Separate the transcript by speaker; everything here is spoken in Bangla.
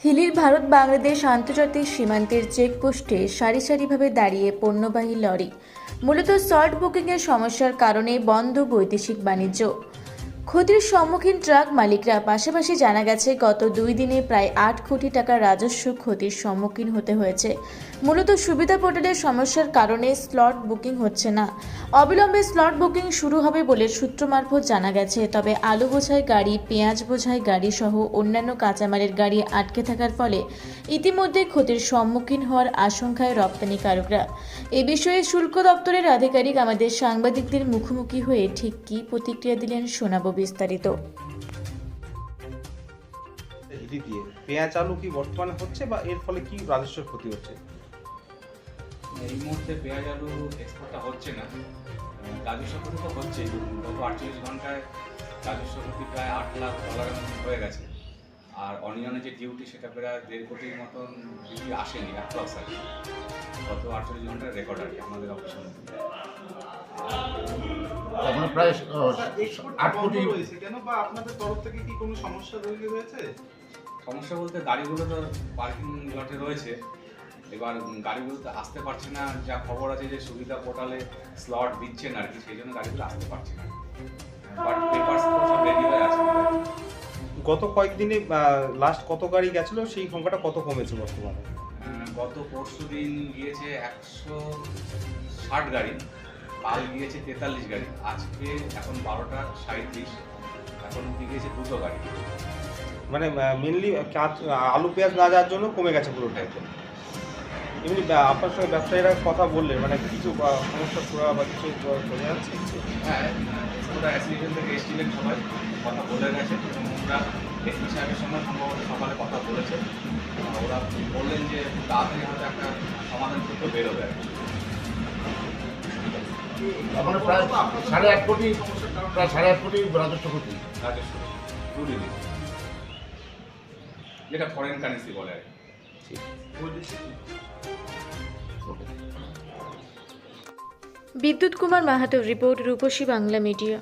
Speaker 1: হিলির ভারত বাংলাদেশ আন্তর্জাতিক সীমান্তের চেকপোস্টে সারি সারিভাবে দাঁড়িয়ে পণ্যবাহী লরি, মূলত সল্ট বুকিংয়ের সমস্যার কারণে বন্ধ বৈদেশিক বাণিজ্য। ক্ষতির সম্মুখীন ট্রাক মালিকরা পাশাপাশি জানা গেছে, গত দুই দিনে প্রায় আট কোটি টাকার রাজস্ব ক্ষতির সম্মুখীন হতে হয়েছে। মূলত সুবিধা পোর্টালের সমস্যার কারণে স্লট বুকিং হচ্ছে না। অবিলম্বে স্লট বুকিং শুরু হবে বলে সূত্র মারফত জানা গেছে, তবে আলু বোঝাই গাড়ি, পেঁয়াজ বোঝাই গাড়ি সহ অন্যান্য কাঁচামালের গাড়ি আটকে থাকার ফলে ইতিমধ্যে ক্ষতির সম্মুখীন হওয়ার আশঙ্কায় রপ্তানিকারকরা এ বিষয়ে শুল্ক দপ্তরের আধিকারিক আমাদের সাংবাদিকদের মুখোমুখি হয়ে ঠিক কী প্রতিক্রিয়া দিলেন শোনাবো বিস্তারিত।
Speaker 2: হিলি দিয়ে পেঁয়াজ আলু কি বর্তমানে হচ্ছে বা এর ফলে কি রাজস্ব ক্ষতি হচ্ছে?
Speaker 3: এই মুহূর্তে পেঁয়াজ আলু এক্সপোর্টটা হচ্ছে না। রাজস্ব ক্ষতি তো হচ্ছে গত আটচল্লিশ ঘন্টায় রাজস্ব ক্ষতি প্রায় আট লাখ ডলারের মতন হয়ে গেছে। আর অনিয়নের যে ডিউটি সেটা প্রায় দেড় কোটির মতন ডিউটি আসেনি অ্যাপ্রক্স আর কি। গত আটচল্লিশ ঘণ্টার রেকর্ড আর কি আমাদের অফিসের মধ্যে।
Speaker 4: এখন প্রায় আট কোটি
Speaker 5: কেন বা আপনাদের তরফ থেকে কি কোনো সমস্যা তৈরি হয়েছে?
Speaker 3: সমস্যা বলতে গাড়িগুলো তো পার্কিং লটে রয়েছে। এবার গাড়িগুলো তো আসতে পারছে না। যা খবর আছে যে সুবিধা পোর্টালে স্লট দিচ্ছেন আর কি সেই জন্য গাড়িগুলো আসতে পারছে না। বাট সব রেডি হয়ে আছে।
Speaker 2: গত কয়েকদিনে লাস্ট কত গাড়ি গেছিল সেই সংখ্যাটা কত কমেছে বর্তমানে?
Speaker 3: গত পরশু দিন গিয়েছে একশো ষাট গাড়ি। কাল গিয়েছে তেতাল্লিশ গাড়ি। আজকে এখন বারোটা সাঁত্রিশ এখন গিয়েছে দুটো গাড়ি।
Speaker 2: মানে মেনলি আলু পেঁয়াজ না যাওয়ার জন্য কমে গেছে পুরোটাই। এমনি আপনার সঙ্গে ব্যবসায়ীরা কথা বললেন মানে কিছু সমস্যা সুরা বা কিছু বোঝা যাচ্ছে?
Speaker 3: হ্যাঁ ওরা অ্যাসোসিয়েশন থেকে এসেছিলেন সবাই কথা বলে গেছে। এবং ওরা এসপি সাহেবের সঙ্গে সম্ভবত সকালে কথা বলেছে। ওরা বললেন যে তাড়াতাড়ি হয়তো একটা সমাধান করতে বেরোবে। আর কি।
Speaker 4: এখন প্রায় সাড়ে আট কোটি প্রায় সাড়ে আট কোটি রাজস্ব ক্ষতি
Speaker 3: রাজস্ব যেটা ফরেন কারেন্সি বলে আর
Speaker 1: বিদ্যুৎ কুমার মাহাতো রিপোর্ট রূপসী বাংলা মিডিয়া।